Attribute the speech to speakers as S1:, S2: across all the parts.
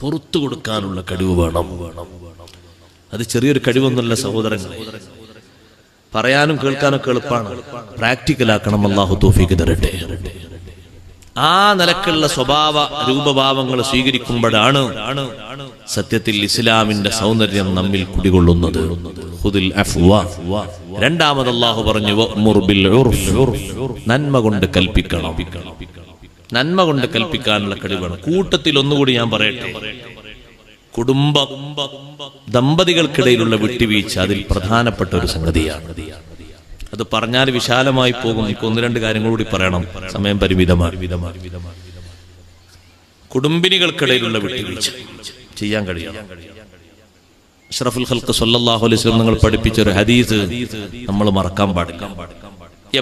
S1: പുറത്തു കൊടുക്കാനുള്ള കഴിവ് വേണം. അത് ചെറിയൊരു കഴിവൊന്നുമല്ല സഹോദരങ്ങളെ. പറയാനും കേൾക്കാനൊക്കെ എളുപ്പമാണ് പ്രാക്ടിക്കലാക്കണം അള്ളാഹു തോഫിക്ക് തരട്ടെ. ആ നിലക്കുള്ള സ്വഭാവ രൂപഭാവങ്ങൾ സ്വീകരിക്കുമ്പോഴാണ് സത്യത്തിൽ ഇസ്ലാമിന്റെ സൗന്ദര്യം നമ്മിൽ കുടികൊള്ളുന്നത്. രണ്ടാമത് അള്ളാഹു പറഞ്ഞു. നന്മ കൊണ്ട് കൽപ്പിക്കണം. നന്മ കൊണ്ട് കൽപ്പിക്കാനുള്ള കഴിവാണ്. കൂട്ടത്തിൽ ഒന്നുകൂടി ഞാൻ പറയട്ടെ. കുടുംബ ദമ്പതികൾക്കിടയിലുള്ള വിട്ടുവീഴ്ച അതിൽ പ്രധാനപ്പെട്ട ഒരു സംഗതിയാണ്. അത് പറഞ്ഞാൽ വിശാലമായി പോകും. എനിക്ക് ഒന്ന് രണ്ട് കാര്യങ്ങൾ കൂടി പറയണം. സമയം പരിമിതമാണ്. കുടുംബിനികൾക്കിടയിലുള്ള വിട്ടുവീഴ്ച ചെയ്യാൻ കഴിയണം. അഷ്റഫുൽ ഹൽക്ക് സല്ലല്ലാഹു അലൈഹി നിങ്ങൾ പഠിപ്പിച്ച ഒരു ഹദീസ് നമ്മൾ മറക്കാൻ പാടില്ല.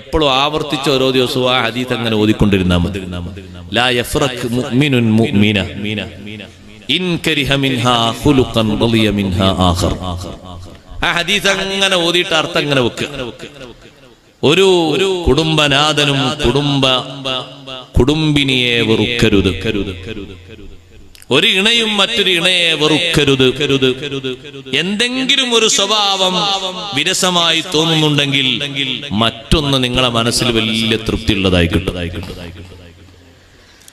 S1: എപ്പോഴും ആവർത്തിച്ച് ഓരോ ദിവസവും ആ ഹദീസ് അങ്ങനെ ഓതിക്കൊണ്ടിരുന്നാൽ ലാ മുഅ്മിന. ഇൻ കരിഹ മിൻഹാ റളിയ മിൻഹാ ആഖർ. ആ ഹദീസ് അങ്ങനെ ഓതിയിട്ട് അർത്ഥം അങ്ങനെ വെക്കുക ഒരു കുടുംബനാഥനും കുടുംബ കുടുംബിനിയെ വെറുക്കരുത്. കരുത് കരുത് ഒരു ഇണയും മറ്റൊരു ഇണയെ വെറുക്കരുത്. കരുത് എന്തെങ്കിലും ഒരു സ്വഭാവം വിരസമായി തോന്നുന്നുണ്ടെങ്കിൽ മറ്റൊന്ന് നിങ്ങളെ മനസ്സിൽ വലിയ തൃപ്തി ഉള്ളതായി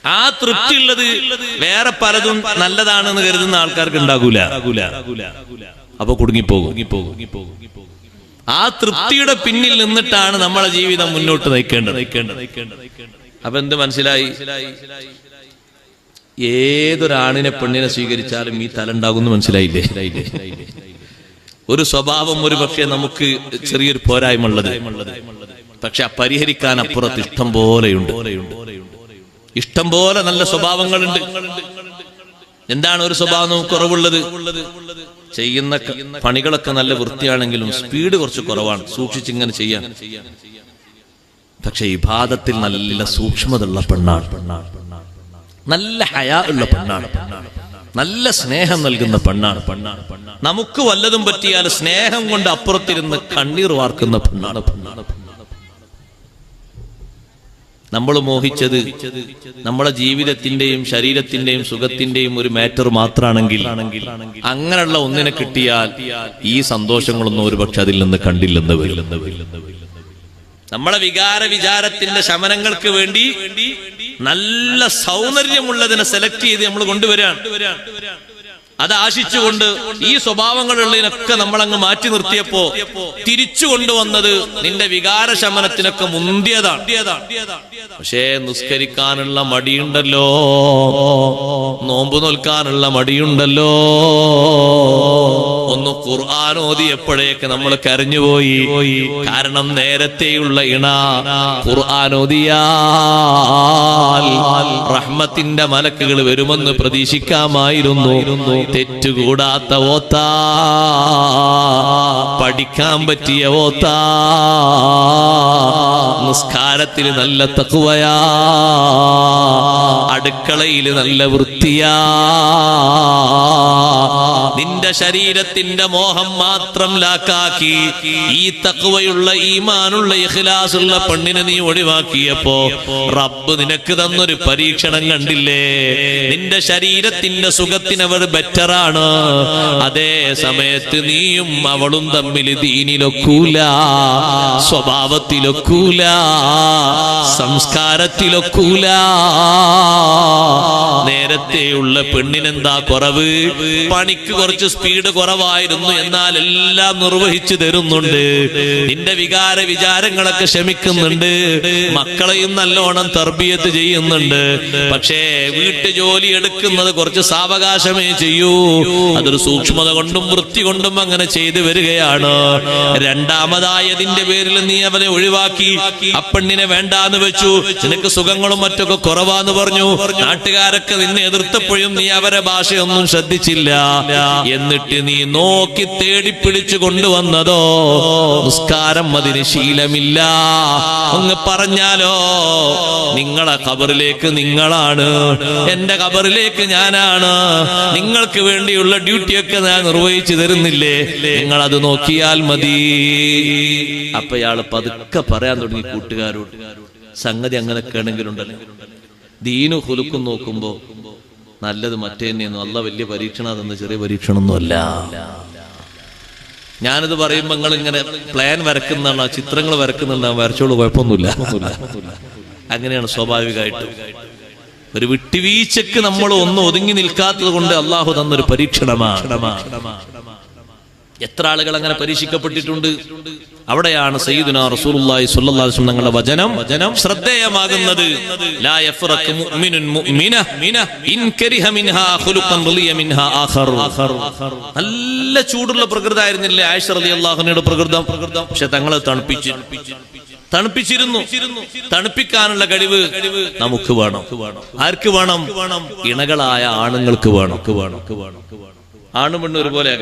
S1: ആ തൃപ്തി ഉള്ളത് വേറെ പലതും നല്ലതാണെന്ന് കരുതുന്ന ആൾക്കാർക്ക് ഉണ്ടാകൂല. അപ്പൊ കുടുങ്ങിപ്പോകും. ആ തൃപ്തിയുടെ പിന്നിൽ നിന്നിട്ടാണ് നമ്മളെ ജീവിതം മുന്നോട്ട് നയിക്കേണ്ടത്. അപ്പൊ എന്ത് മനസ്സിലായി? ഏതൊരാണിനെ പെണ്ണിനെ സ്വീകരിച്ചാലും ഈ തല ഉണ്ടാകുന്നു മനസ്സിലായില്ലേ? ഒരു സ്വഭാവം ഒരു പക്ഷേ നമുക്ക് ചെറിയൊരു പോരായ്മ ഉള്ളത് പക്ഷെ ആ പരിഹരിക്കാൻ അപ്പുറത്ത് ഇഷ്ടം പോലെയുണ്ട്. ഇഷ്ടം പോലെ നല്ല സ്വഭാവങ്ങളുണ്ട്. എന്താണ് ഒരു സ്വഭാവം നമുക്ക് കുറവുള്ളത്? ചെയ്യുന്ന പണികളൊക്കെ നല്ല വൃത്തിയാണെങ്കിലും സ്പീഡ് കുറച്ച് കുറവാണ്. സൂക്ഷിച്ചിങ്ങനെ ചെയ്യാൻ. പക്ഷെ ഇബാദത്തിൽ നല്ല സൂക്ഷ്മതയുള്ള പെണ്ണാണ് പെണ്ണാണ് പെണ്ണാണ്. നല്ല ഹയാ ഉള്ള പെണ്ണാണ്. നല്ല സ്നേഹം നൽകുന്ന പെണ്ണാണ്. പെണ്ണാണ് പെണ്ണാണ് നമുക്ക് വല്ലതും പറ്റിയാൽ സ്നേഹം കൊണ്ട് അപ്പുറത്തിരുന്ന് കണ്ണീർ വാർക്കുന്ന പെണ്ണാണ്. പെണ്ണാണ് നമ്മൾ മോഹിച്ചത് നമ്മുടെ ജീവിതത്തിന്റെയും ശരീരത്തിന്റെയും സുഖത്തിന്റെയും ഒരു മാറ്റർ മാത്രമാണെങ്കിൽ അങ്ങനെയുള്ള ഒന്നിനെ കിട്ടിയാൽ ഈ സന്തോഷങ്ങളൊന്നും ഒരുപക്ഷെ അതിൽ നിന്ന് കണ്ടില്ലെന്ന് നമ്മളെ വികാര വിചാരത്തിന്റെ ശമനങ്ങൾക്ക് വേണ്ടി നല്ല സൗന്ദര്യമുള്ളതിനെ സെലക്ട് ചെയ്ത് നമ്മൾ കൊണ്ടുവരാൻ അത് ആശിച്ചുകൊണ്ട് ഈ സ്വഭാവങ്ങളുള്ളതിനൊക്കെ നമ്മൾ അങ്ങ് മാറ്റി നിർത്തിയപ്പോ തിരിച്ചു കൊണ്ടുവന്നത് നിന്റെ വികാര ശമനത്തിനൊക്കെ മുന്തിയതാണ്. പക്ഷേ നിസ്കരിക്കാനുള്ള മടിയുണ്ടല്ലോ. നോമ്പ് നോൽക്കാനുള്ള മടിയുണ്ടല്ലോ. ഖുർആൻ ഓതിയപ്പോഴേക്ക് നമ്മൾ കരഞ്ഞുപോയി. കാരണം നേരത്തെയുള്ള ഇണ ഖുർആൻ ഓതിയാൽ റഹ്മത്തിന്റെ മലക്കുകൾ വരുമെന്ന് പ്രതീക്ഷിക്കാമായിരുന്നു. തെറ്റുകൂടാത്ത ഓത്ത പഠിക്കാൻ പറ്റിയ ഓത്ത നിസ്കാരത്തിൽ നല്ല തക്കുവയാ അടുക്കളയിൽ നല്ല വൃത്തിയാ. നിന്റെ ശരീരത്തിന്റെ മോഹം മാത്രം ലാക്കാക്കി ഈ തക്കുവയുള്ള ഈമാനുള്ള ഇഖ്ലാസുള്ള പെണ്ണിനെ നീ ഒഴിവാക്കിയപ്പോ റബ്ബ് നിനക്ക് തന്നൊരു പരീക്ഷണം കണ്ടില്ലേ? നിന്റെ ശരീരത്തിന്റെ സുഖത്തിന് അവൾ ബെറ്ററാണ്. അതേ സമയത്ത് നീയും അവളും തമ്മിൽ ദീനിലൊക്കൂല സ്വഭാവത്തിലൊക്കൂല സംസ്കാരത്തിലൊക്കൂല. നേരത്തെയുള്ള പെണ്ണിനെന്താ കുറവ്? പണിക്ക് കുറച്ച് സ്പീഡ് കുറവായിരുന്നു. എന്നാൽ എല്ലാം നിർവഹിച്ചു തരുന്നുണ്ട്. നിന്റെ വികാര വിചാരങ്ങളൊക്കെ ക്ഷമിക്കുന്നുണ്ട്. മക്കളെയും നല്ലോണം തർബിയത്ത് ചെയ്യുന്നുണ്ട്. പക്ഷേ വീട്ടു ജോലി എടുക്കുന്നത് കുറച്ച് സാവകാശമേ ചെയ്യൂ. അതൊരു സൂക്ഷ്മത കൊണ്ടും വൃത്തി കൊണ്ടും അങ്ങനെ ചെയ്തു വരികയാണ്. രണ്ടാമതായതിന്റെ പേരിൽ നീ അവനെ ഒഴിവാക്കി. അപ്പണ്ണിനെ വേണ്ട വേണ്ടാന്ന് വെച്ചു. നിനക്ക് സുഖങ്ങളും മറ്റൊക്കെ കുറവാന്ന് പറഞ്ഞു. നാട്ടുകാരൊക്കെ നിന്നെ എതിർത്തപ്പോഴും നീ അവരെ ഭാഷയൊന്നും ശ്രദ്ധിച്ചില്ല. എന്നിട്ട് നീ നോക്കി തേടി പിടിച്ചു കൊണ്ടുവന്നതോ? നിസ്കാരം അതിന് ശീലമില്ല. ഒന്ന് പറഞ്ഞാലോ? നിങ്ങളെ കബറിലേക്ക് നിങ്ങളാണ്. എന്റെ കബറിലേക്ക് ഞാനാണ്. നിങ്ങൾക്ക് വേണ്ടിയുള്ള ഡ്യൂട്ടിയൊക്കെ ഞാൻ നിർവഹിച്ചു തരുന്നില്ലേ? നിങ്ങൾ അത് നോക്കിയാൽ മതി. അപ്പൊ ഇയാൾ പതുക്കെ പറയാൻ തുടങ്ങി കൂട്ടുകാരോട്. സംഗതി അങ്ങനെ ആണെങ്കിലുണ്ടല്ലോ. ദീനു ഹുലുക്കും നോക്കുമ്പോ നല്ലത് മറ്റേ തന്നെയൊന്നും അല്ല വലിയ പരീക്ഷണ അതെന്ന് ചെറിയ പരീക്ഷണമൊന്നുമല്ല. ഞാനിത് പറയുമ്പോ നിങ്ങൾ ഇങ്ങനെ പ്ലാൻ വരക്കുന്നതാണ് ചിത്രങ്ങൾ വരക്കുന്നുണ്ടാവും വരച്ചോളൂ കുഴപ്പമൊന്നുമില്ല. അങ്ങനെയാണ് സ്വാഭാവികമായിട്ട്. ഒരു വിട്ടുവീഴ്ചക്ക് നമ്മൾ ഒന്ന് ഒതുങ്ങി നിൽക്കാത്തത് കൊണ്ട് അള്ളാഹു തന്നൊരു പരീക്ഷണമാണ്. എത്ര ആളുകൾ അങ്ങനെ പരീക്ഷിക്കപ്പെട്ടിട്ടുണ്ട്? അവിടെയാണ് സയ്യിദുന റസൂലുള്ളാഹി സ്വല്ലല്ലാഹു അലൈഹി വസല്ലം തങ്ങളുടെ വചനം വചനം ശ്രദ്ധേയമാകുന്നത്. ലാ യഫ്റഖു മുഅ്മിനുൻ മുഅ്മിന ഇൻ കരിഹ മിൻഹാ ഖുലുഖൻ റളിയ മിൻഹാ ആഖർ നല്ല ചൂടുള്ള പ്രകൃതമായിരുന്നില്ലേ ആയിഷ റളിയല്ലാഹുവിന്റെ പ്രകൃതം? പക്ഷെ തങ്ങളെ തണുപ്പിച്ചു. തണുപ്പിച്ചിരുന്നു. തണുപ്പിക്കാനുള്ള കഴിവ് നമുക്ക് വേണം. ആർക്ക് വേണം? ഇണകളായ ആണുങ്ങൾക്ക് വേണം. ആണും പെണ്ണും ഒരുപോലെ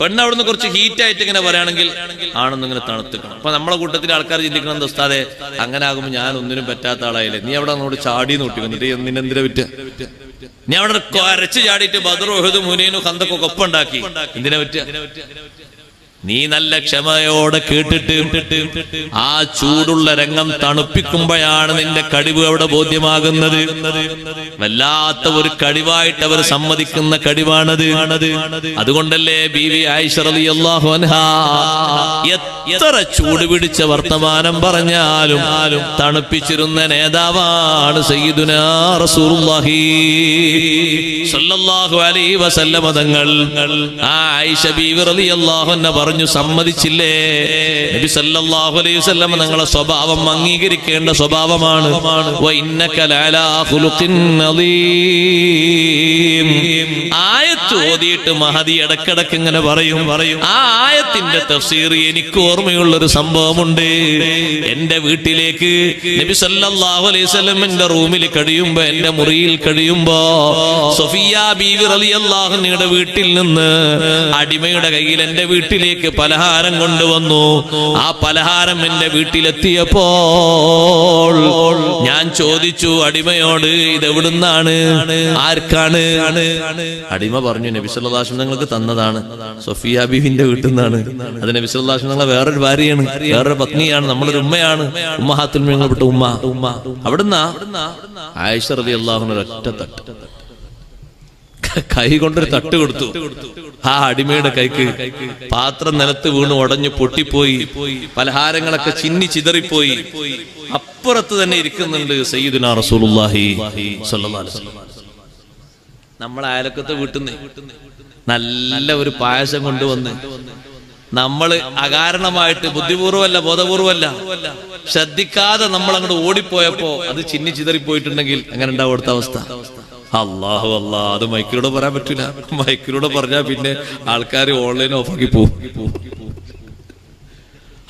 S1: പെണ്ണ് അവിടുന്ന് കുറച്ച് ഹീറ്റ് ആയിട്ട് ഇങ്ങനെ പറയുകയാണെങ്കിൽ ആണെന്ന് ഇങ്ങനെ തണുത്തിക്കണം അപ്പൊ നമ്മളെ കൂട്ടത്തിലെ ആൾക്കാർ ചിന്തിക്കണം ദോസ്താതെ അങ്ങനെ ആകുമ്പോൾ ഞാൻ ഒന്നിനും പറ്റാത്ത ആളായില്ലേ? നീ അവിടെ അങ്ങോട്ട് ചാടി നോട്ടി വന്നിട്ട് നിന്നെന്തിനെ വിറ്റ? നീ അവിടെ അരച്ച് ചാടിയിട്ട് ബദറുഹദും ഹുനൈനും ഒപ്പം ഉണ്ടാക്കി. എന്തിനെ പറ്റ നീ നല്ല ക്ഷമയോടെ കേട്ടിട്ട് ആ ചൂടുള്ള രംഗം തണുപ്പിക്കുമ്പോഴാണ് നിന്റെ കഴിവ് അവിടെ ബോധ്യമാകുന്നത്. വല്ലാത്ത ഒരു കഴിവായിട്ട് അവർ സമ്മതിക്കുന്ന കഴിവാണത് അതുകൊണ്ടല്ലേ ബി വി എത്ര ചൂട് പിടിച്ച വർത്തമാനം പറഞ്ഞാലും തണുപ്പിച്ചിരുന്ന നേതാവാണ് സയ്യിദുന റസൂലുള്ളാഹി സല്ലല്ലാഹു അലൈഹി വസല്ലമ തങ്ങൾ. ആ ആയിഷ ബീവി റളിയല്ലാഹു അൻഹ പറഞ്ഞു സമ്മതിച്ചില്ലേ? നബി സല്ലല്ലാഹു അലൈഹി വസല്ലം തങ്ങളെ സ്വഭാവം അംഗീകരിക്കേണ്ട സ്വഭാവമാണ്. വ ആയത്ത് ഓതിയിട്ട് മഹദി ഇടക്കിടക്ക് ഇങ്ങനെ പറയും. പറയും. ആ ആയത്തിന്റെ തഫ്സീർ എനിക്ക് ഓർമ്മയുള്ള ഒരു സംഭവമുണ്ട്. എന്റെ വീട്ടിലേക്ക് നബി സല്ലല്ലാഹു അലൈഹി വസല്ലം എന്റെ റൂമിൽ കഴിയുമ്പോ എന്റെ മുറിയിൽ കഴിയുമ്പോ സഫിയ ബീവി അള്ളാഹുനിയുടെ വീട്ടിൽ നിന്ന് അടിമയുടെ കയ്യിൽ എന്റെ വീട്ടിലേക്ക് പലഹാരം കൊണ്ടുവന്നു. ആ പലഹാരം എന്റെ വീട്ടിലെത്തിയപ്പോൾ ഞാൻ ചോദിച്ചു അടിമയോട് ഇത് എവിടുന്നാണ് ആർക്കാണ്? അടിമ പറഞ്ഞു നബി സല്ലല്ലാഹു നിങ്ങൾക്ക് തന്നതാണ്. സൊഫിയ ബീവിന്റെ വീട്ടിൽ നിന്നാണ്. അത് നബി സല്ലല്ലാഹു നിങ്ങളെ വേറൊരു ഭാര്യയാണ് വേറൊരു പത്നിയാണ് നമ്മളൊരു ഉമ്മയാണ്. ഉമ്മഹാത്തുൽ പെട്ട ഉമ്മ ഉമ്മ. അവിടുന്ന് ആയിഷ അൻഹ ഒറ്റ കൈ കൊണ്ടൊരു തട്ട് കൊടുത്തു. ആ അടിമയുടെ കൈക്ക് പാത്രം നിലത്ത് വീണ് ഉടഞ്ഞു പൊട്ടിപ്പോയി. പലഹാരങ്ങളൊക്കെ ചിന്നി ചിതറിപ്പോയി. അപ്പുറത്ത് തന്നെ ഇരിക്കുന്നുണ്ട് സയ്യിദുന റസൂലുള്ളാഹി സ്വല്ലല്ലാഹു അലൈഹി വസല്ലം. നമ്മളെ അയലക്കത്തെ വീട്ടുന്ന് നല്ല ഒരു പായസം കൊണ്ടുവന്ന് നമ്മൾ അകാരണമായിട്ട് ബുദ്ധിപൂർവമല്ല ബോധപൂർവമല്ല ശ്രദ്ധിക്കാതെ നമ്മൾ അങ്ങോട്ട് ഓടിപ്പോയപ്പോ അത് ചിന്നി ചിതറിപ്പോയിട്ടുണ്ടെങ്കിൽ അങ്ങനെ ഉണ്ടാവും അവിടുത്തെ അവസ്ഥ? അള്ളാഹു അല്ലാ അത് മൈക്കിലൂടെ പറയാൻ പറ്റില്ല. മൈക്കിലൂടെ പറഞ്ഞാൽ പിന്നെ ആൾക്കാർ ഓൺലൈൻ ഓഫാക്കി പോകും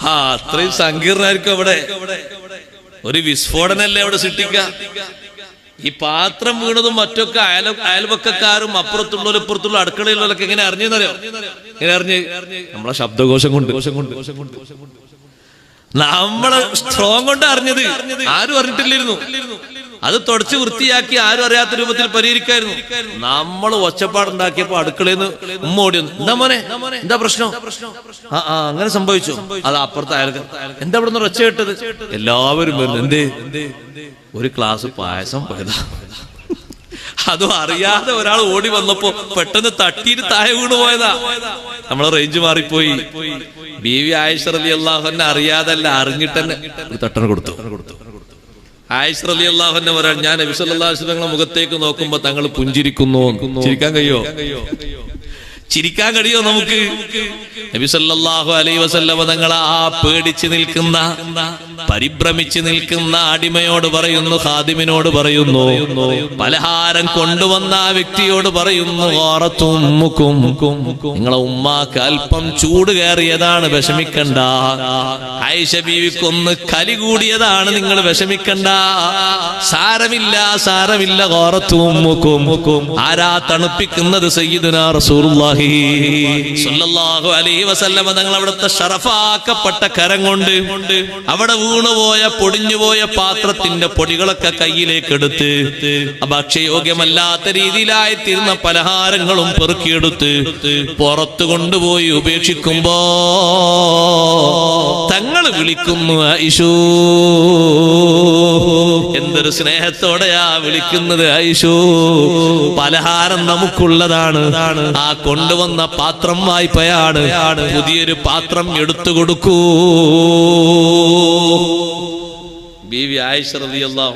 S1: ആ അത്രയും സങ്കീർണമായിരിക്കും അവിടെ. ഒരു വിസ്ഫോടനല്ലേ അവിടെ സൃഷ്ടിക്ക ഈ പാത്രം വീണതും മറ്റൊക്കെ അയല അയൽവക്കക്കാരും അപ്പുറത്തുള്ളവരും ഇപ്പുറത്തുള്ള അടുക്കളയിലുള്ളവരൊക്കെ എങ്ങനെ അറിഞ്ഞെന്നറിയോ? എങ്ങനെ അറിഞ്ഞ്? നമ്മളെ ശബ്ദകോശം കൊണ്ട് കൊണ്ട് കൊണ്ട് കൊണ്ട് കൊണ്ട്. നമ്മളെ സ്ട്രോങ് കൊണ്ട് അറിഞ്ഞത്. ആരും അറിഞ്ഞിട്ടില്ലായിരുന്നു. അത് തുടച്ച് വൃത്തിയാക്കി ആരും അറിയാത്ത രൂപത്തിൽ പരിഹരിക്കായിരുന്നു. നമ്മൾ ഒച്ചപ്പാടുണ്ടാക്കിയപ്പോ അടുക്കളയിൽ നിന്ന് ഉമ്മ ഓടി വന്നു. എന്താ മോനെ? എന്താ പ്രശ്നം? ആ ആ അങ്ങനെ സംഭവിച്ചു. അത് അപ്പുറത്തെ അയാൾക്ക് എന്താ ഇവിടെ നിന്ന് ഒച്ച കേട്ടത്? എല്ലാവരും വരുന്നു എന്തേ? ഒരു ക്ലാസ് പായസം പോയതാ. അതും അറിയാതെ ഒരാൾ ഓടി വന്നപ്പോ പെട്ടെന്ന് തട്ടിയിട്ട് താഴെ വീണ് പോയതാ. നമ്മളെ റേഞ്ച് മാറിപ്പോയി. ബി ആയിഷറലി ആയിഷ അള്ളാഹുന്നെ അറിയാതല്ല അറിഞ്ഞിട്ടെന്നെ തട്ടണ കൊടുത്തു. ആയിഷ അലി അള്ളാഹുന്നെ പറയാൻ ഞാൻ നബിസല്ലാസ്ലങ്ങളെ മുഖത്തേക്ക് നോക്കുമ്പോ തങ്ങൾ പുഞ്ചിരിക്കുന്നു ചിരിക്കാൻ കഴിയോ? ചിരിക്കാൻ കഴിയോ നമുക്ക്? നബിസല്ലാഹു അലൈ വസല്ലമ തങ്ങളെ ആ പേടിച്ച് നിൽക്കുന്ന പരിഭ്രമിച്ച് നിൽക്കുന്ന അടിമയോട് പറയുന്നു ഖാദിമിനോട് പറയുന്നു പലഹാരം കൊണ്ടുവന്ന ആ വ്യക്തിയോട് പറയുന്നു. നിങ്ങളെ ഉമ്മാക്ക് അല്പം ചൂട് കയറിയതാണ് വിഷമിക്കണ്ട. ആയിഷ കലി കൂടിയതാണ് നിങ്ങൾ വിഷമിക്കണ്ട. സാരമില്ല സാരമില്ല ഓറത്തും ആരാ തണുപ്പിക്കുന്നത്? സയ്യിദുനാ വസല്ലമ തങ്ങൾ അവിടുത്തെ ഷറഫാക്കപ്പെട്ട കരം കൊണ്ട് അവിടെ വീണുപോയ പൊടിഞ്ഞുപോയ പാത്രത്തിന്റെ പൊടികളൊക്കെ കയ്യിലേക്ക് എടുത്ത് ഭക്ഷ്യയോഗ്യമല്ലാത്ത രീതിയിലായി തീർന്ന പലഹാരങ്ങളും പെറുക്കിയെടുത്ത് പുറത്തു കൊണ്ടുപോയി ഉപേക്ഷിക്കുമ്പോ തങ്ങൾ വിളിക്കുന്നു ഐഷൂ എന്തൊരു സ്നേഹത്തോടെയാ വിളിക്കുന്നത് ഐഷൂ പലഹാരം നമുക്കുള്ളതാണ്. ആ കൊണ്ടുവന്ന പാത്രം വായ്പയാണ്. പുതിയൊരു പാത്രം എടുത്തു കൊടുക്കൂ. ബീവി ആയിഷ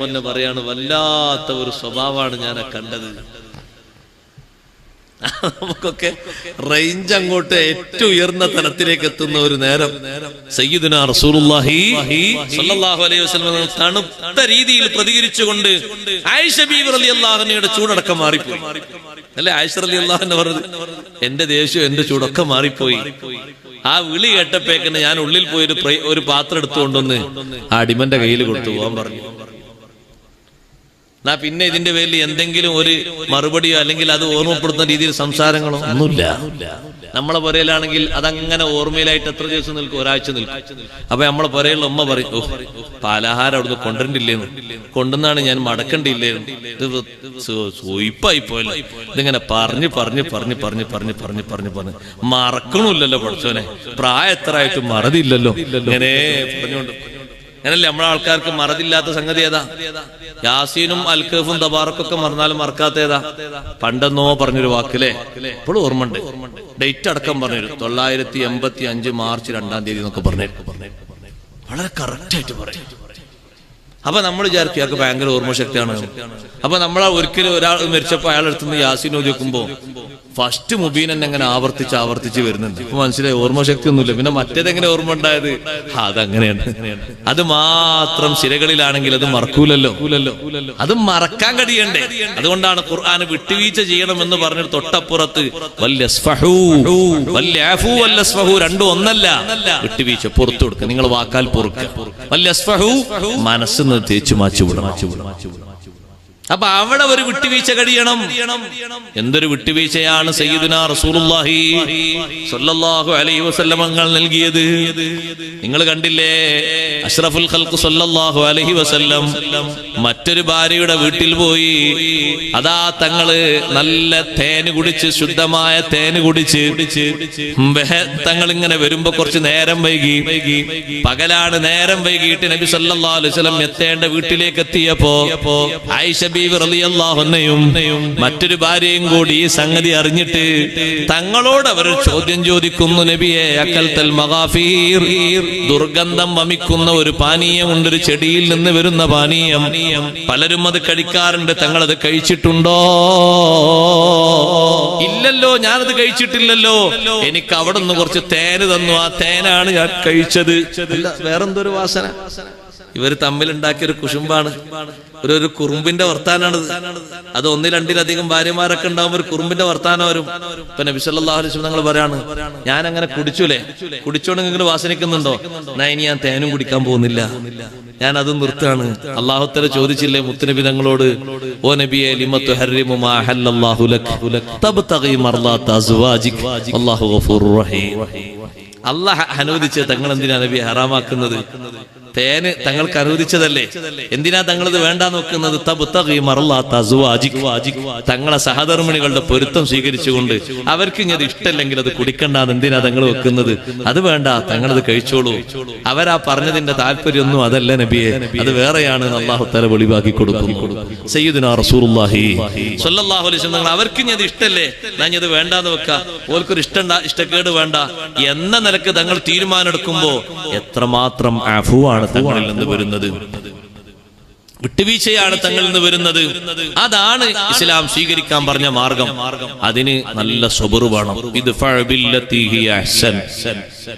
S1: അൻഹ പറയാണ് വല്ലാത്ത ഒരു സ്വഭാവമാണ് ഞാൻ കണ്ടത്. നമുക്കൊക്കെ റേഞ്ച് അങ്ങോട്ട് ഏറ്റവും ഉയർന്ന തലത്തിലേക്ക് എത്തുന്ന ഒരു നേരം. സയ്യിദുന റസൂലുള്ളാഹി സ്വല്ലല്ലാഹു അലൈഹി വസല്ലം തണുത്ത രീതിയിൽ പ്രതികരിച്ചുകൊണ്ട് ആയിഷ ബീവി റളിയല്ലാഹു ചൂടടക്കം മാറിപ്പോയി. അല്ലെ ആയിഷ റളിയല്ലാഹു അൻഹ പറഞ്ഞത്? എന്റെ ദേഷ്യം എന്റെ ചൂടൊക്കെ മാറിപ്പോയി. ആ വിളി കേട്ടപ്പേക്കന്നെ ഞാൻ ഉള്ളിൽ പോയി ഒരു പാത്രം എടുത്തുകൊണ്ടൊന്ന് ആ അടിമന്റെ കയ്യിൽ കൊടുത്തു പോകാൻ പറഞ്ഞു. എന്നാ പിന്നെ ഇതിന്റെ പേരിൽ എന്തെങ്കിലും ഒരു മറുപടിയോ അല്ലെങ്കിൽ അത് ഓർമ്മപ്പെടുത്തുന്ന രീതിയിൽ സംസാരങ്ങളോ? ഒന്നുമില്ല. നമ്മളെ പുരയിലാണെങ്കിൽ അതങ്ങനെ ഓർമ്മയിലായിട്ട് എത്ര ദിവസം നിൽക്കും? ഒരാഴ്ച നിൽക്കും. അപ്പൊ നമ്മളെ പുരയിലുള്ള ഉമ്മ പറയും "ഓ, പാലാഹാരം അവിടുന്ന് കൊണ്ടുവരണ്ടില്ലേന്ന്. കൊണ്ടുവന്നാണ് ഞാൻ മടക്കണ്ടില്ലേന്ന്. ഇത് സൂയിപ്പായി ഇതിങ്ങനെ പറഞ്ഞ് പറഞ്ഞ് പറഞ്ഞ് പറഞ്ഞ് പറഞ്ഞ് പറഞ്ഞ് പറഞ്ഞ് പറഞ്ഞ് മറക്കണില്ലല്ലോ പഠിച്ചോനെ പ്രായം എത്ര ആയിട്ടും മറതില്ലല്ലോ. ഇങ്ങനെ പറഞ്ഞുകൊണ്ട്. അങ്ങനല്ലേ നമ്മളെ ആൾക്കാർക്ക് മറതില്ലാത്ത സംഗതി ഏതാ? യാസീനും അൽക്കഫും തബാറക്കൊക്കെ മറന്നാലും മറക്കാത്ത ഏതാ? പണ്ടെന്നോ പറഞ്ഞൊരു വാക്കില്ലേ? ഇപ്പോഴും ഓർമ്മണ്ട്. ഡേറ്റ് അടക്കം പറഞ്ഞു തൊള്ളായിരത്തി എൺപത്തി അഞ്ച് മാർച്ച് രണ്ടാം തീയതി എന്നൊക്കെ പറഞ്ഞു വളരെ കറക്റ്റ് ആയിട്ട് പറയും. അപ്പൊ നമ്മൾ വിചാരിക്കും അയാൾക്ക് ഭയങ്കര ഓർമ്മശക്തിയാണ്. അപ്പൊ നമ്മൾ ഒരിക്കലും ഒരാൾ മരിച്ചപ്പോ അയാൾ എടുത്തുനിന്ന് യാസീൻ ഓതി ഫസ്റ്റ് മുബീൻ എന്നെ അങ്ങനെ ആവർത്തിച്ച് ആവർത്തിച്ച് വരുന്നുണ്ട്. അപ്പൊ മനസ്സിലായി? ഓർമ്മശക്തി ഒന്നുമില്ല പിന്നെ മറ്റേതെങ്ങനെ ഓർമ്മ ഉണ്ടായത്? അതങ്ങനെയാണ്. അത് മാത്രം ശിരകളിലാണെങ്കിൽ അത് മറക്കൂലല്ലോ. അത് മറക്കാൻ കഴിയണ്ടേ? അതുകൊണ്ടാണ് ഖുർആൻ വിട്ടുവീഴ്ച ചെയ്യണമെന്ന് പറഞ്ഞ തൊട്ടപ്പുറത്ത് രണ്ടും ഒന്നല്ല. വിട്ടുവീഴ്ച പുറത്തു കൊടുക്കുക. നിങ്ങൾ വാക്കാൽ പൊറുക്കുക. വല്യസ്ഫഹൂ, മനസ്സിന്ന് തേച്ചു മാച്ചു വിടണം. അപ്പൊ അവിടെ ഒരു വിട്ടുവീഴ്ച കഴിയണം. എന്തൊരു വിട്ടുവീഴ്ചയാണ് സയ്യിദുന റസൂലുള്ളാഹി അലൈഹി നൽകിയത്. നിങ്ങൾ കണ്ടില്ലേ? അഷ്റഫുൽ ഖൽഖ് സ്വല്ലല്ലാഹു അലൈഹി വസല്ലം മറ്റൊരു ഭാര്യയുടെ വീട്ടിൽ പോയി അതാ തങ്ങൾ നല്ല തേന് കുടിച്ച് ശുദ്ധമായ തേന് കുടിച്ച് തങ്ങൾ ഇങ്ങനെ വരുമ്പോ കുറച്ച് നേരം വൈകി. പകലാണ് നേരം വൈകിട്ട് നബി സല്ലല്ലാഹു അലൈഹി എത്തേണ്ട വീട്ടിലേക്ക് എത്തിയപ്പോ ആയിഷ അൻഹയും മറ്റൊരു ഭാര്യയും കൂടി ഈ സംഗതി അറിഞ്ഞിട്ട് തങ്ങളോട് അവർ ചോദ്യം ചോദിക്കുന്നു നബിയെ അക്കൽത്തൽ മഗാഫീർ ദുർഗന്ധം വമിക്കുന്ന ഒരു പാനീയമുണ്ട് ഒരു ചെടിയിൽ നിന്ന് വരുന്ന പാനീയം. പലരും അത് കഴിക്കാറുണ്ട് തങ്ങൾ അത് കഴിച്ചിട്ടുണ്ടോ? ഇല്ലല്ലോ ഞാനത് കഴിച്ചിട്ടില്ലല്ലോ. എനിക്ക് അവിടെ നിന്ന് കുറച്ച് തേന് തന്നു ആ തേനാണ് ഞാൻ കഴിച്ചത്. വേറെന്തൊരു വാസന? ഇവർ തമ്മിലുണ്ടാക്കിയ ഒരു കുശുമ്പാണ്. ഒരു ഒരു കുറുമ്പിന്റെ വർത്താനാണിത്. അത് ഒന്നിൽ രണ്ടിലധികം ഭാര്യമാരൊക്കെ ഉണ്ടാവുമ്പോൾ ഒരു കുറുമ്പിന്റെ വർത്താനം വരും. ഇപ്പൊ നബി സല്ലല്ലാഹു അലൈഹി പറയാണ് ഞാൻ അങ്ങനെ കുടിച്ചുലേ? കുടിച്ചോണ്ട് നിങ്ങൾ വാസനിക്കുന്നുണ്ടോ? ഞാൻ ഇനി ഞാൻ തേനും കുടിക്കാൻ പോകുന്നില്ല. ഞാൻ അത് നിർത്താണ് അള്ളാഹുത്തല ചോദിച്ചില്ലേ മുത്തുനബി തങ്ങളോട് ഓ നബിയെ ലിമത്തു അല്ലാഹു റഹീം. അള്ളാഹ് അനുവദിച്ച തങ്ങൾ എന്തിനാ നബി ഹറാമാക്കുന്നത്? തേന് തങ്ങൾക്ക് അനുവദിച്ചതല്ലേ? എന്തിനാ തങ്ങളത് വേണ്ട നോക്കുന്നത്? തങ്ങളെ സഹധർമ്മിണികളുടെ പൊരുത്തം സ്വീകരിച്ചുകൊണ്ട് അവർക്ക് ഇനി അത് ഇഷ്ടമല്ലെങ്കിൽ അത് കുടിക്കണ്ടെന്ന് എന്തിനാ തങ്ങൾ വെക്കുന്നത്? അത് വേണ്ട തങ്ങളത് കഴിച്ചോളൂ. അവരാ പറഞ്ഞതിന്റെ താല്പര്യമൊന്നും അതല്ല നബിയെ. അത് വേറെയാണ് അള്ളാഹു തല വെളിവാക്കി കൊടുക്കുന്നു. തങ്ങൾ അവർക്ക് ഇനി അത് ഇഷ്ടല്ലേ? ഞാൻ ഇത് വേണ്ടാന്ന് വെക്കാം. ഓർക്കൊരു ഇഷ്ടം ഇഷ്ടക്കേട് വേണ്ട എന്ന നിലയ്ക്ക് തങ്ങൾ തീരുമാനം എടുക്കുമ്പോ എത്രമാത്രം അഫുവാണ് തങ്ങളിൽ നിന്ന് വരുന്നത്. വിട്ടുവീഴ്ചയാണ് തങ്ങളിൽ നിന്ന് വരുന്നത്. അതാണ് ഇസ്ലാം സ്വീകരിക്കാൻ പറഞ്ഞ മാർഗം. അതിന് നല്ല സ്വബറു വേണം. ഇത്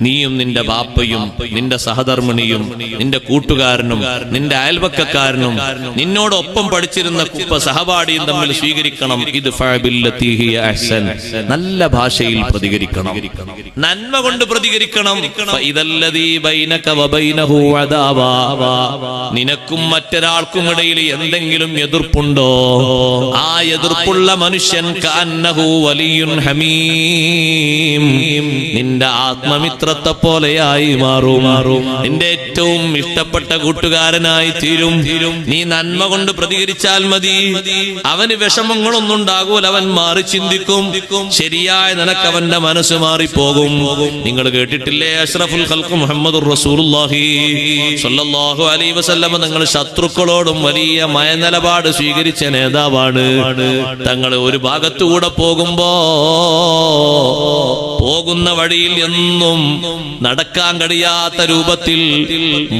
S1: നീയും നിന്റെ ബാപ്പയും നിന്റെ സഹധർമ്മിണിയും നിന്റെ കൂട്ടുകാരനും നിന്റെ അയൽവക്കക്കാരനും നിന്നോടൊപ്പം പഠിച്ചിരുന്ന കുപ്പ സഹപാഠിയും തമ്മിൽ സ്വീകരിക്കണം. ഇത് നല്ല ഭാഷയിൽ പ്രതികരിക്കണം. നന്മ കൊണ്ട് പ്രതികരിക്കണം. നിനക്കും മറ്റൊരാൾക്കും മറ്റൊരാൾക്കും ഇടയിൽ എന്തെങ്കിലും എതിർപ്പുണ്ടോ? ആ എതിർപ്പുള്ള മനുഷ്യൻ കാന്നഹു വലിയുൻ ഹമീം. നിന്റെ ആത്മമിത്രത്തെ പോലെയായി മാറും. മാറും. നിന്റെ ഏറ്റവും ഇഷ്ടപ്പെട്ട കൂട്ടുകാരനായി തീരും. നീ നന്മ കൊണ്ട് പ്രതികരിച്ചാൽ മതി. അവന് വിഷമങ്ങളൊന്നും ഉണ്ടാകൂല അവൻ മാറി ചിന്തിക്കും. ശരിയായ നിനക്ക് അവന്റെ മനസ്സ് മാറിപ്പോകും. നിങ്ങൾ കേട്ടിട്ടില്ലേ അഷ്റഫുൽ ഖൽഖ് മുഹമ്മദ് റസൂലുള്ളാഹി സ്വല്ലല്ലാഹു അലൈഹി വസല്ലം നിങ്ങൾ ശത്രുക്കളോടും വലിയ മയനിലപാട് സ്വീകരിച്ച നേതാവാണ്. തങ്ങൾ ഒരു ഭാഗത്തുകൂടെ പോകുമ്പോ പോകുന്ന വഴിയിൽ എന്നും നടക്കാൻ കഴിയാത്ത രൂപത്തിൽ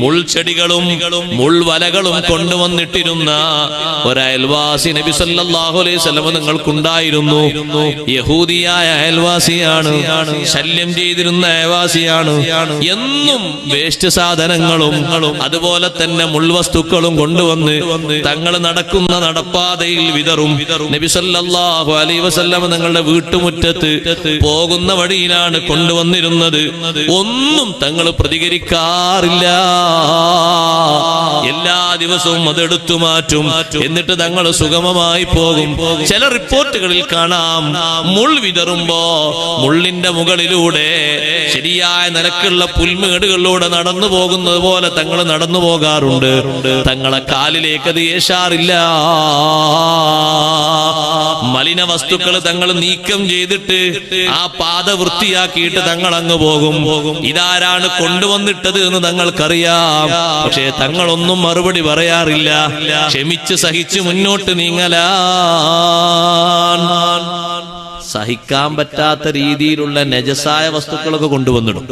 S1: മുൾച്ചെടികളും മുൾവലകളും കൊണ്ടുവന്നിട്ടിരുന്ന ഒരയൽവാസി നബി സല്ലല്ലാഹു അലൈഹി വസല്ലം നിങ്ങൾക്കുണ്ടായിരുന്നു. യഹൂദിയായ അയൽവാസിയാണ് ശല്യം ചെയ്തിരുന്ന അയൽവാസിയാണ് എന്നും വേസ്റ്റ് സാധനങ്ങളും അതുപോലെ തന്നെ മുൾവസ്തുക്കളും കൊണ്ടുവന്ന് തങ്ങൾ നടക്കുന്ന നടപ്പാതയിൽ വിതറും. നബി അലൈഹി വസല്ലം നിങ്ങളുടെ വീട്ടുമുറ്റത്ത് പോകുന്ന വഴിയിലാണ് കൊണ്ടുവന്നിരുന്നത്. ഒന്നും തങ്ങൾ പ്രതികരിക്കാറില്ല. എല്ലാ ദിവസവും അതെടുത്തു മാറ്റും. എന്നിട്ട് തങ്ങൾ സുഗമമായി പോകും. ചില റിപ്പോർട്ടുകളിൽ കാണാം. മുൾ വിതറുമ്പോ മുള്ളിന്റെ മുകളിലൂടെ ശരിയായ നിലക്കുള്ള പുൽമേടുകളിലൂടെ നടന്നു പോകുന്നത് പോലെ തങ്ങൾ നടന്നു പോകാറുണ്ട്. തങ്ങളെ കാലിലേക്ക് അത് ഏശാറില്ല. മലിന വസ്തുക്കൾ തങ്ങൾ നീക്കം ചെയ്തിട്ട് ആ പാത വൃത്തിയാക്കിയിട്ട് തങ്ങൾ അങ്ങ് പോകും. ഇതാരാണ് കൊണ്ടുവന്നിട്ടത് എന്ന് തങ്ങൾക്കറിയാം. പക്ഷേ തങ്ങളൊന്നും മറുപടി പറയാറില്ല. ക്ഷമിച്ച് സഹിച്ച് മുന്നോട്ട് നീങ്ങലാ സഹിക്കാൻ പറ്റാത്ത രീതിയിലുള്ള നജസായ വസ്തുക്കളൊക്കെ കൊണ്ടുവന്നിടും.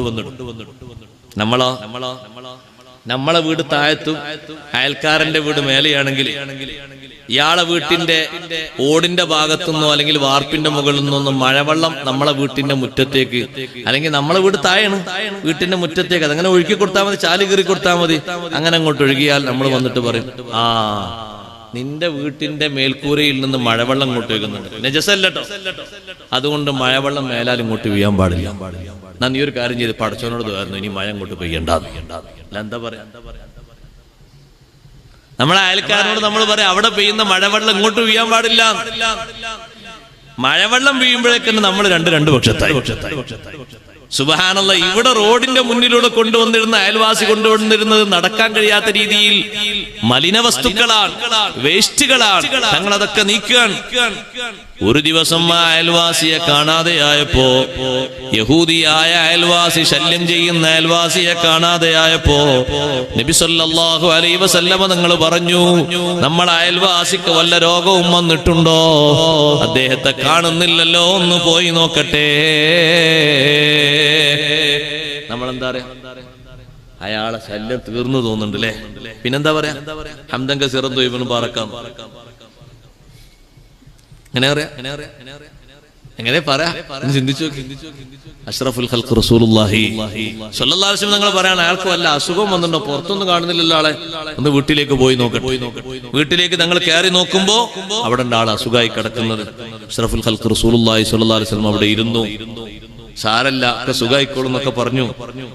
S1: നമ്മളോ നമ്മളോ നമ്മളെ? വീട് താഴത്തും അയൽക്കാരന്റെ വീട് മേലെയാണെങ്കിൽ ഇയാളെ വീട്ടിന്റെ ഓടിന്റെ ഭാഗത്തുനിന്നോ അല്ലെങ്കിൽ വാർപ്പിന്റെ മുകളിൽ നിന്നോ മഴവെള്ളം നമ്മളെ വീട്ടിന്റെ മുറ്റത്തേക്ക് അല്ലെങ്കിൽ നമ്മളെ വീട് താഴെയാണ് വീട്ടിന്റെ മുറ്റത്തേക്ക്. അതങ്ങനെ ഒഴുക്കി കൊടുത്താൽ മതി ചാൽ കീറി കൊടുത്താൽ മതി. അങ്ങനെ അങ്ങോട്ട് ഒഴുകിയാൽ നമ്മൾ വന്നിട്ട് പറയും ആ നിന്റെ വീട്ടിന്റെ മേൽക്കൂരയിൽ നിന്ന് മഴവെള്ളം ഇങ്ങോട്ട് വെക്കുന്നുണ്ട് നജസല്ലോ അതുകൊണ്ട് മഴവെള്ളം മേലാൽ ഇങ്ങോട്ട് വീഴാൻ പാടില്ല. എന്നാ നീ ഒരു കാര്യം ചെയ്ത് പടച്ചവനോട് തോന്നുന്നു ഇനി മഴ അങ്ങോട്ട് പെയ്യണ്ട. എന്താ പറയാ? നമ്മളെ അയൽക്കാരനോട് നമ്മൾ പറയാം അവിടെ പെയ്യുന്ന മഴവെള്ളം ഇങ്ങോട്ട് പെയ്യാൻ പാടില്ല. മഴവെള്ളം വീഴുമ്പോഴേക്കും നമ്മൾ രണ്ട് രണ്ട് പക്ഷത്തായി. സുബഹാനല്ല ഇവിടെ റോഡിന്റെ മുന്നിലൂടെ കൊണ്ടുവന്നിരുന്ന അയൽവാസി കൊണ്ടുവന്നിരുന്നത് നടക്കാൻ കഴിയാത്ത രീതിയിൽ മലിന വസ്തുക്കളാണ് വേസ്റ്റുകളാണ്. ഞങ്ങൾ അതൊക്കെ നീക്കുകയാണ്. ഒരു ദിവസം ആ അയൽവാസിയെ കാണാതെയായപ്പോ യഹൂദിയായ അയൽവാസി ശല്യം ചെയ്യുന്ന അയൽവാസിയെ കാണാതെയായപ്പോ നബി സല്ലല്ലാഹു അലൈഹി വസല്ലമ നിങ്ങൾ പറഞ്ഞു നമ്മൾ അയൽവാസിക്ക് വല്ല രോഗവും വന്നിട്ടുണ്ടോ? അദ്ദേഹത്തെ കാണുന്നില്ലല്ലോ ഒന്ന് പോയി നോക്കട്ടെ. നമ്മളെന്താ പറയാ? അയാളെ ശല്യം തീർന്നു തോന്നുന്നുണ്ട് അല്ലേ പിന്നെന്താ പറയാ? ഹംദങ്ക സിറന്തു ഇവന് പറക്കാം എങ്ങനെ പറയാ? എങ്ങനെ പറയാ? ചിന്തിച്ചു. അഷ്റഫുൽ ഖൽഖ് റസൂലുള്ളാഹി അലൈഹി പറയാണ് അയാൾക്ക് വല്ല അസുഖം വന്നിട്ടുണ്ടോ? പുറത്തൊന്നും കാണുന്നില്ലല്ലോ ആളെ. ഒന്ന് വീട്ടിലേക്ക് പോയി നോക്കട്ടെ. വീട്ടിലേക്ക് ഞങ്ങൾ കയറി നോക്കുമ്പോ അവിടെ ആൾ അസുഖമായി കിടക്കുന്നത്. അഷ്റഫുൽ ഖൽഖ് റസൂലുള്ളാഹി സ്വല്ലല്ലാഹു അലൈഹി വസല്ലം അവിടെ ഇരുന്നു. സാരല്ല ഒക്കെ സുഖായിക്കോളും എന്നൊക്കെ പറഞ്ഞു.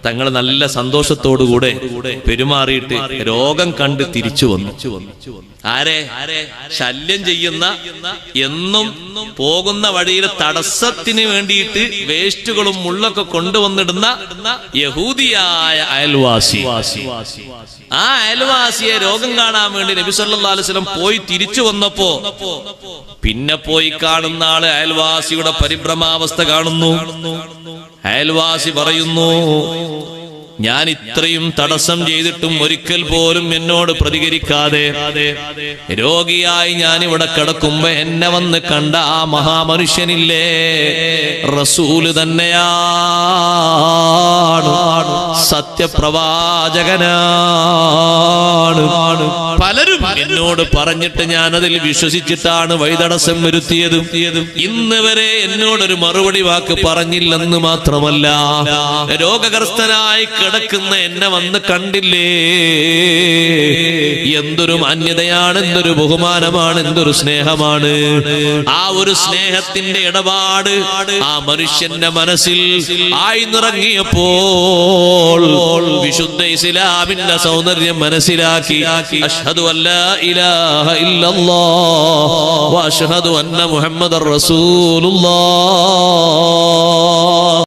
S1: തങ്ങൾ നല്ല സന്തോഷത്തോടുകൂടെ പെരുമാറിയിട്ട് രോഗം കണ്ട് തിരിച്ചു വന്നു. ആരെ? ശല്യം ചെയ്യുന്ന എന്നും പോകുന്ന വഴിയിൽ തടസ്സത്തിന് വേണ്ടിയിട്ട് വേസ്റ്റുകളും മുള്ളൊക്കെ കൊണ്ടുവന്നിടുന്ന യഹൂദിയായ അയൽവാസി. ആ അയൽവാസിയെ രോഗം കാണാൻ വേണ്ടി നബി സല്ലല്ലാഹു അലൈഹി വസല്ലം പോയി തിരിച്ചു വന്നപ്പോ പിന്നെ പോയി കാണുന്ന ആൾ അയൽവാസിയുടെ പരിഭ്രമാവസ്ഥ കാണുന്നു. അയൽവാസി പറയുന്നു ഞാൻ ഇത്രയും തടസ്സം ചെയ്തിട്ടും ഒരിക്കൽ പോലും എന്നോട് പ്രതികരിക്കാതെ രോഗിയായി ഞാൻ ഇവിടെ കിടക്കുമ്പോ എന്നെ വന്ന് കണ്ട ആ മഹാമനുഷ്യനില്ലേ? റസൂൽ തന്നെയാണ്. സത്യപ്രവാചകനാണ്. പലരും എന്നോട് പറഞ്ഞിട്ട് ഞാൻ അതിൽ വിശ്വസിച്ചിട്ടാണ് വഴിതടസ്സം വരുത്തിയത്. ഇന്ന് വരെ എന്നോടൊരു മറുപടി വാക്ക് പറഞ്ഞില്ലെന്ന് മാത്രമല്ല രോഗഗ്രസ്തനായി കിടക്കുന്ന എന്നെ വന്ന് കണ്ടില്ലേ? എന്തൊരു മാന്യതയാണ് എന്തൊരു ബഹുമാനമാണ് എന്തൊരു സ്നേഹമാണ്. ആ ഒരു സ്നേഹത്തിന്റെ ഇടപാട് ആ മനുഷ്യന്റെ മനസ്സിൽ ആയി നിറങ്ങിയപ്പോൾ വിശുദ്ധ ഇസ്ലാമിന്റെ സൗന്ദര്യം മനസ്സിലാക്കി അഷ്ഹദു അല്ല ഇലാഹ വഅഷ്ഹദു അന്ന മുഹമ്മദർ റസൂലുള്ളാഹ്.